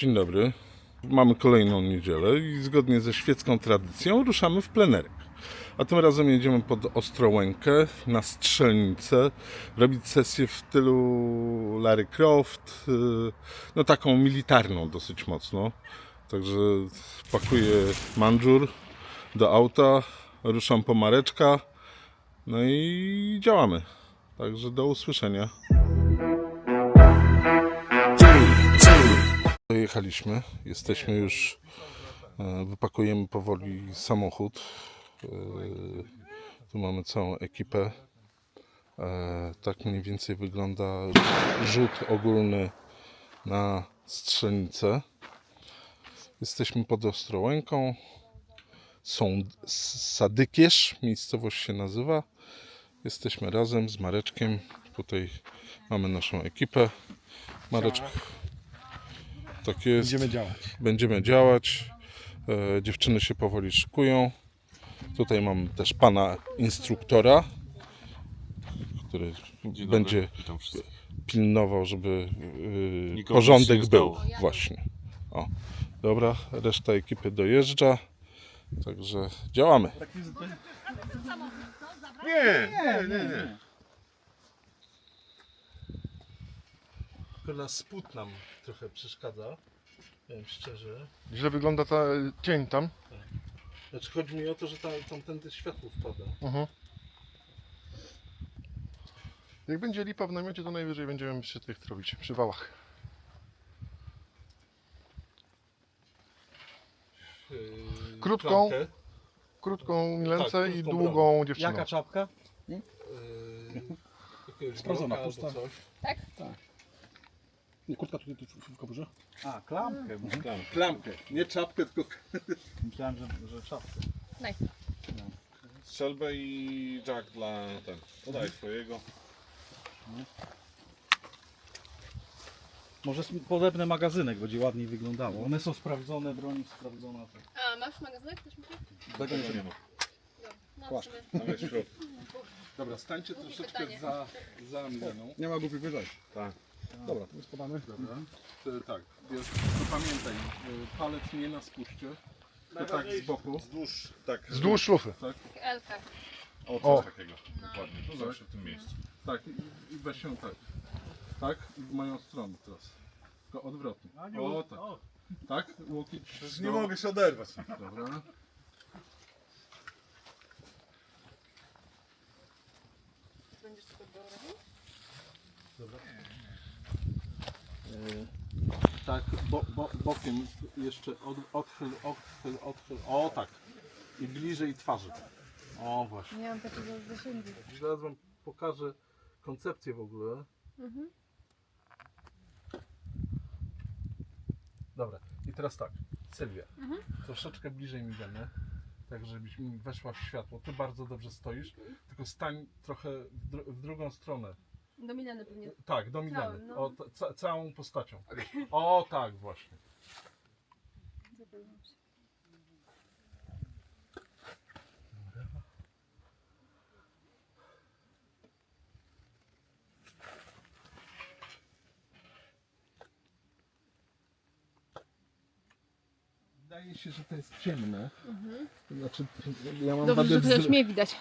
Dzień dobry. Mamy kolejną niedzielę i zgodnie ze świecką tradycją ruszamy w plenerek. A tym razem jedziemy pod Ostrołękę na strzelnicę, robić sesję w stylu Larry Croft, yy, no taką militarną dosyć mocno. Także pakuję mandżur do auta, ruszam po Mareczka, no i działamy. Także do usłyszenia. Dojechaliśmy, jesteśmy już, e, wypakujemy powoli samochód. E, Tu mamy całą ekipę. E, Tak mniej więcej wygląda rzut ogólny na strzelnicę. Jesteśmy pod Ostrołęką. Są Sadykierz, miejscowość się nazywa. Jesteśmy razem z Mareczkiem. Tutaj mamy naszą ekipę. Mareczek, tak jest. Będziemy działać. Będziemy działać. E, dziewczyny się powoli szykują. Tutaj mam też pana instruktora, który będzie Witam wszystkich. pilnował, żeby Nikomu porządek nic nie był. stało. Właśnie. O. Dobra, reszta ekipy dojeżdża. Także działamy. Nie, nie, nie, nie. Tylko na spód nam trochę przeszkadza. Powiem szczerze. Źle wygląda ta cień tam. Znaczy chodzi mi o to, że tam, tamtędy światło wpada. Mhm. Jak będzie lipa w namiocie, to najwyżej będziemy przy tych robić, przy wałach. Yy, Krótką. klamkę. Krótką milence Tak, i krótką długą dziewczyną. Jaka czapka? Yy, jakiegoś Sprawdzona, bloka pusta. coś. Nie, kurtka tutaj tu w, w kaburze? A, klamkę. Myślałem, Klamkę, nie czapkę, tylko myślałem że, że czapkę. Strzelbę i jack dla ten. Podaj swojego. Może sm- podebnę magazynek, będzie ładniej wyglądało. One są sprawdzone, broń sprawdzona. Tak. A, masz magazynek też myślisz? Tego nie ma. No, Płaszcz. w sumie. Tam jest w środku. Dobra, stańcie troszeczkę pytanie. za, za Mileną. Nie ma głupich wydań. Tak. Dobra, to jest podany. Dobra. To, tak, wiesz, to pamiętaj, y, palec nie na spuście, tylko tak z boku. Wzdłuż, tak. Wzdłuż szlufy. Elka. O, coś O. takiego. Dokładnie. Tu zawsze w tym miejscu. Tak, i, i weź się tak. Tak, i w moją stronę teraz. Tylko odwrotnie. O, tak. Tak, łokieć do- się oderwać. Dobra. Będziesz robił? Y, Tak, bo, bo, bokiem jeszcze od, odchyl, odchyl, odchyl. O, tak. I bliżej twarzy. O, właśnie. Nie mam takiego zasięgu. Zaraz wam pokażę koncepcję w ogóle. Mhm. Dobra, i teraz tak, Sylwia, troszeczkę bliżej mi damy, tak żebyś mi weszła w światło. Ty bardzo dobrze stoisz, tylko stań trochę w, dru- w drugą stronę. Do Mileny pewnie. Tak, do Mileny. Całym, no. O, ca, całą postacią. O, tak, właśnie. Się. Wydaje się, że to jest ciemne. To Znaczy, ja mam Dobrze, wadę że wzro- mnie widać.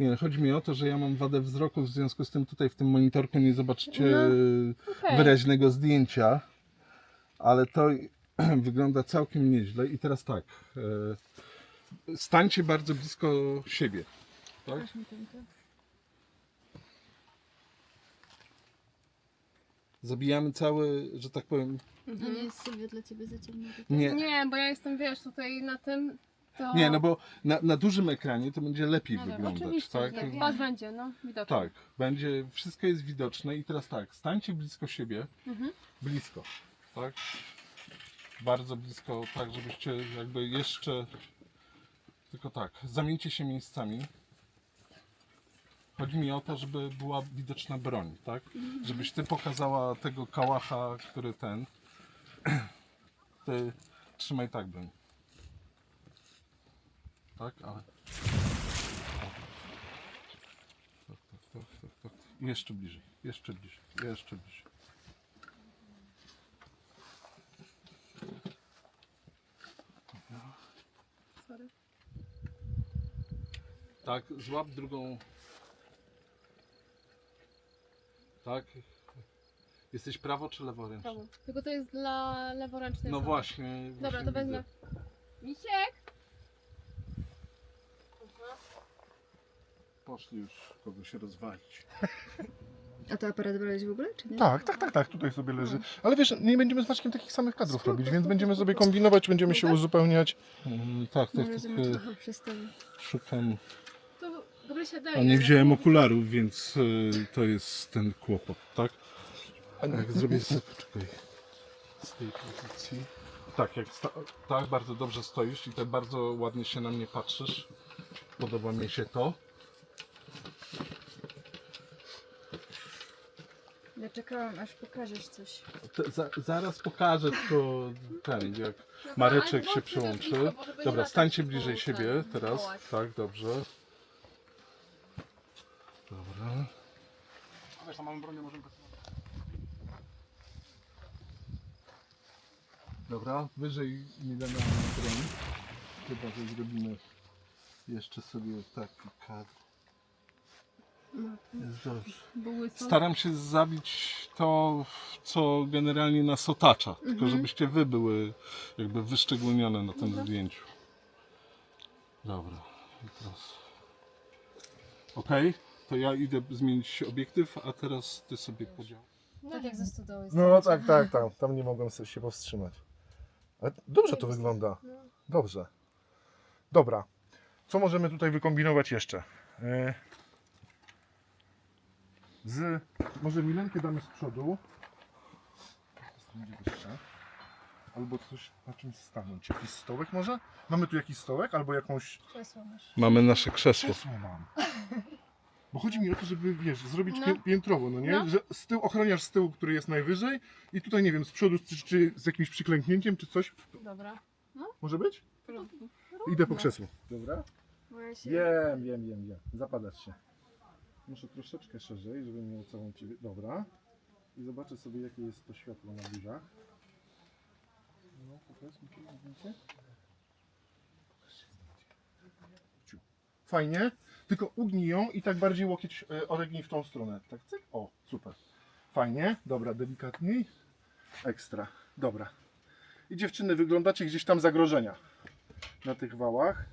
Nie, chodzi mi o to, że ja mam wadę wzroku, w związku z tym tutaj w tym monitorku nie zobaczycie No, okej. wyraźnego zdjęcia, ale to wygląda całkiem nieźle. I teraz tak, e, stańcie bardzo blisko siebie. Tak? Zabijamy cały, że tak powiem, To nie jest Sylwia dla ciebie za ciemno. nie, Nie, bo ja jestem, wiesz, tutaj na tym, to... nie no bo na, na dużym ekranie to będzie lepiej No, wyglądać, Oczywiście, tak? tak. Pas będzie, no, widoczny. Tak, będzie, wszystko jest widoczne i teraz tak, stańcie blisko siebie, Mhm. blisko, tak? Bardzo blisko, tak żebyście jakby jeszcze, tylko tak, zamieńcie się miejscami. Chodzi mi o to, żeby była widoczna broń, tak? Żebyś ty pokazała tego kałacha, który ten, ty trzymaj tak broń tak, ale... Tak, tak, tak, tak, tak. Jeszcze bliżej, jeszcze bliżej, jeszcze bliżej. Tak, złap drugą. Tak. Jesteś prawo czy leworęczny? Prawo. Tylko to jest dla leworęcznej No właśnie. właśnie Dobra, to widzę. wezmę. Misiek! Poszli już kogoś rozwalić. A to aparat brałeś w ogóle, czy nie? Tak, tak, tak, tak, tutaj sobie leży. Ale wiesz, nie będziemy z Maćkiem takich samych kadrów robić, więc będziemy sobie kombinować, będziemy się uzupełniać. Mm, tak, tak, No tak. e, trochę. Szukam. To Gabrysia daj. A nie wziąłem okularów, więc y, to jest ten kłopot, tak? Jak zrobię sobie, poczekaj, z tej pozycji. Tak, jak sta- tak, bardzo dobrze stoisz i tak bardzo ładnie się na mnie patrzysz. Podoba mi się to. Czekałam, aż pokażesz coś. Te, za, zaraz pokażę tylko ten, jak Mareczek się przyłączy. Dobra, stańcie bliżej siebie teraz. Tak, dobrze. Dobra. Wiesz, mamy bronię, możemy Dobra, wyżej Milena broń. Chyba, że zrobimy jeszcze sobie taki kadr. Jest dobrze. Były są. Staram się zabić to, co generalnie nas otacza, tylko żebyście wy były jakby wyszczególnione na tym zdjęciu. Dobra, i teraz. Okej, to ja idę zmienić obiektyw, a teraz ty sobie podział. Tak jak ze stodoły. No tak, tak, tam, tam nie mogłem sobie się powstrzymać. Ale dobrze to wygląda. Dobrze. Dobra. Co możemy tutaj wykombinować jeszcze? E, Z... Może Milenkę damy z przodu. To będzie wyższe. Albo coś na czymś stanąć. Jakiś stołek może? Mamy tu jakiś stołek? Albo jakąś... Krzesło masz. Mamy nasze krzesło. Krzesło mam. Bo chodzi mi o to, żeby, wiesz, zrobić No. pię- piętrowo, no nie? No. Że z tyłu, ochroniarz z tyłu, który jest najwyżej i tutaj, nie wiem, z przodu, czy, czy z jakimś przyklęknięciem, czy coś. Dobra. Może być? Idę po krzesło. Dobra. Bo ja się... Wiem, wiem, wiem, wiem. Zapadać się. Muszę troszeczkę szerzej, żeby miał całą ciebie. Dobra. I zobaczę sobie, jakie jest to światło na buziach. No, pokaż mi. Ciu. Fajnie. Tylko ugnij ją i tak bardziej łokieć e, w tą stronę. Tak, cyk. O, super. Fajnie. Dobra, delikatniej. Ekstra. Dobra. I dziewczyny, wyglądacie gdzieś tam zagrożenia na tych wałach.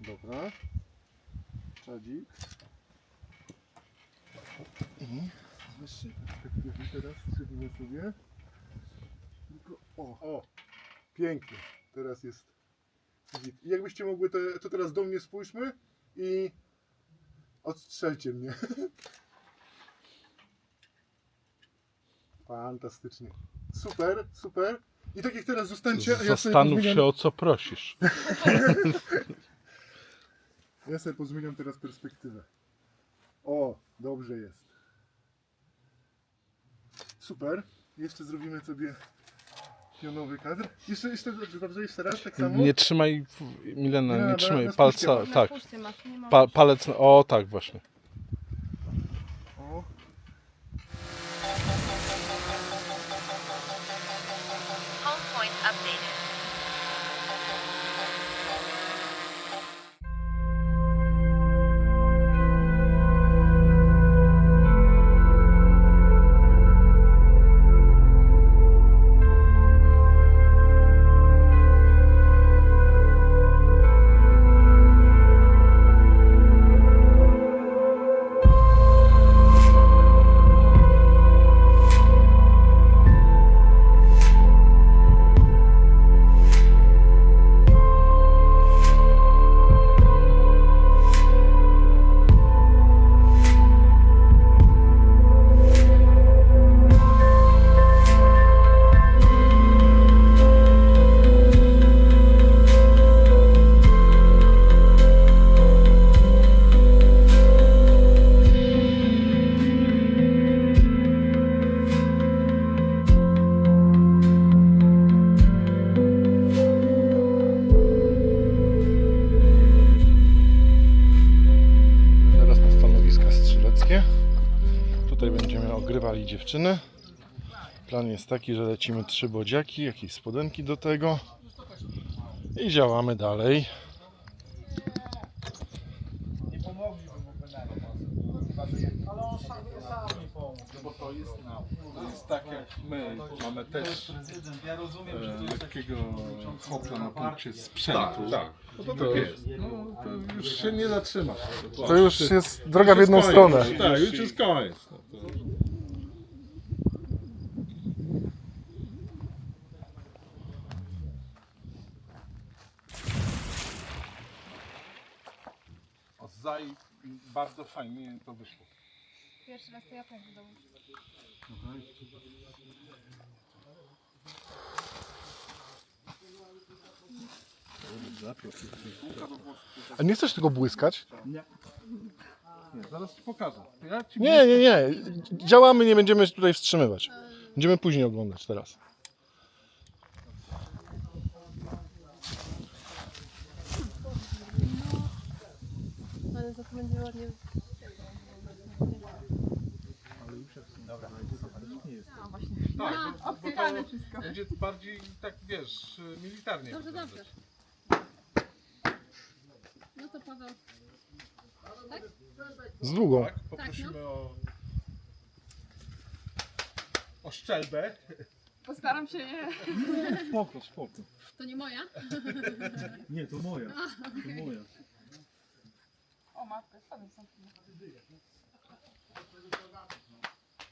Dobra. Czadzik. I z wyższej perspektywy teraz zrobimy sobie. Tylko, o, o, pięknie. Teraz jest git. I jakbyście mogły, te, to teraz do mnie spójrzmy i odstrzelcie mnie. Fantastycznie. Super, super. I tak jak teraz zostańcie, a ja sobie Zastanów się o co prosisz. Ja sobie pozmieniam teraz perspektywę. O, dobrze jest. Super. Jeszcze zrobimy sobie pionowy kadr. Jeszcze, jeszcze, dobrze, jeszcze raz, tak samo. Nie trzymaj, Milena, Nie, trzymaj palca, tak, masz, nie pa, palec, o tak właśnie. Tutaj będziemy ogrywali dziewczyny. Plan jest taki, że lecimy trzy bodziaki, jakieś spodenki do tego. I działamy dalej. Nie pomogliby mu Benero. Ale on sam, sam nie pomógł. Bo to jest jest tak jak my mamy też Prezydent, ja rozumiem, że e, to jest taki lekkiego hopla na punkcie sprzętu. Tak, no to To, tak jest. no, to już się nie zatrzymasz. To już jest droga w jedną stronę. Tak, już jest koniec. No to... Zaj, bardzo fajnie to wyszło. Pierwszy raz to ja w domu. A nie chcesz tego błyskać? Nie, zaraz ci pokażę. Ja ci Nie, nie, nie. Działamy, nie będziemy się tutaj wstrzymywać. Będziemy później oglądać teraz. Ale za to będzie ładnie. Tak, bo, bo to będzie bardziej tak, wiesz, militarnie. Dobrze, wyglądać. dobrze. No to Paweł. Z długą. Tak, poprosimy o, o szczelbę. Postaram się nie. Spoko, spoko. To nie moja. Nie, to moja. To moja. O matkę, spadł są.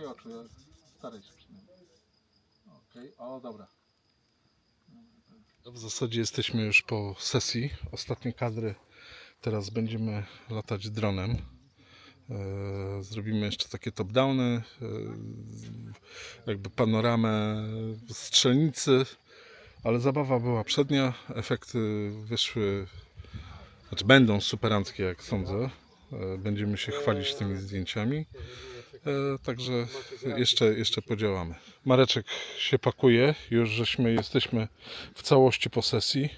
zamykaj oczu, ja staraj się przynajmniej. Okej, o dobra. W zasadzie jesteśmy już po sesji. Ostatnie kadry. Teraz będziemy latać dronem. E, Zrobimy jeszcze takie top-downy, e, jakby panoramę strzelnicy, ale zabawa była przednia. Efekty wyszły, znaczy będą superanckie, jak sądzę. E, Będziemy się chwalić tymi zdjęciami. E, Także jeszcze, jeszcze podziałamy. Mareczek się pakuje, już żeśmy jesteśmy w całości po sesji.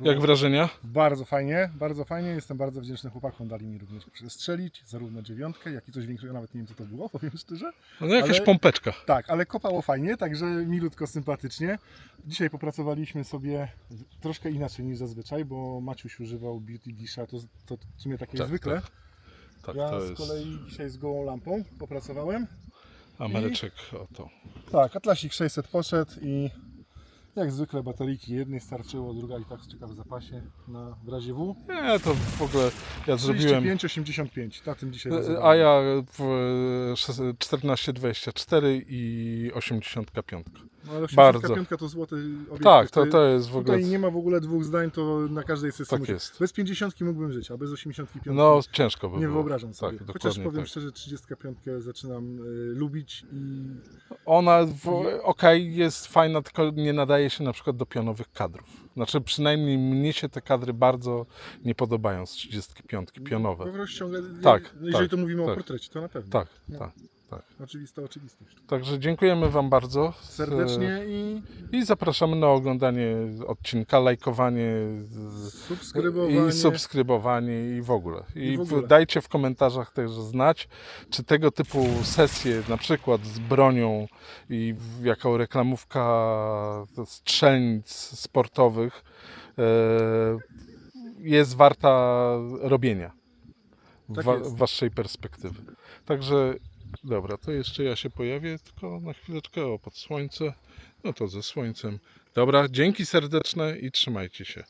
Jak wrażenia? Bardzo fajnie, bardzo fajnie. Jestem bardzo wdzięczny chłopakom. Dali mi również przestrzelić zarówno dziewiątkę, jak i coś większego. Nawet nie wiem, co to było, powiem szczerze. No jakaś Ale- pompeczka. Tak, ale kopało fajnie, także milutko, sympatycznie. Dzisiaj popracowaliśmy sobie troszkę inaczej niż zazwyczaj, bo Maciuś używał Beauty Disha, to, to w sumie takie Tak, zwykle. Tak, ja to z jest. kolei dzisiaj z gołą lampą popracowałem. A Mareczek, o to. Tak, Atlasik 600 poszedł i jak zwykle bateryjki jednej starczyło, druga i tak czeka w zapasie na w razie W. Nie, to w ogóle ja zrobiłem. 35-85, na tym dzisiaj A bazowałem. ja w 14,24 i 85. No, ale 85 bardzo. to złoty obiektyw. Tak, to, to jest w Tutaj ogóle. nie ma w ogóle dwóch zdań, to na każdej sesji Tak musi- jest. Bez 50 mógłbym żyć, a bez 85 No, ciężko by nie było. wyobrażam sobie. Tak, Chociaż powiem tak. szczerze, 35 zaczynam y, lubić i Ona, w- okej, jest fajna, tylko nie nadaje się na przykład do pionowych kadrów. Znaczy, przynajmniej mnie się te kadry bardzo nie podobają z 35 pionowe. po prostu ściąga, Tak, jeżeli tak, to mówimy o tak. portrecie, to na pewno. Tak, No. tak, tak. Oczywista oczywistość. Także dziękujemy Wam bardzo. Serdecznie i I zapraszamy na oglądanie odcinka, lajkowanie subskrybowanie. i subskrybowanie i w ogóle. I, I w ogóle. dajcie w komentarzach też znać, czy tego typu sesje, na przykład z bronią i w- jako reklamówka strzelnic sportowych e, jest warta robienia w, Tak wa- jest. w waszej perspektywy. Także dobra, to jeszcze ja się pojawię tylko na chwileczkę o pod słońce. No to ze słońcem. Dobra, dzięki serdeczne i trzymajcie się.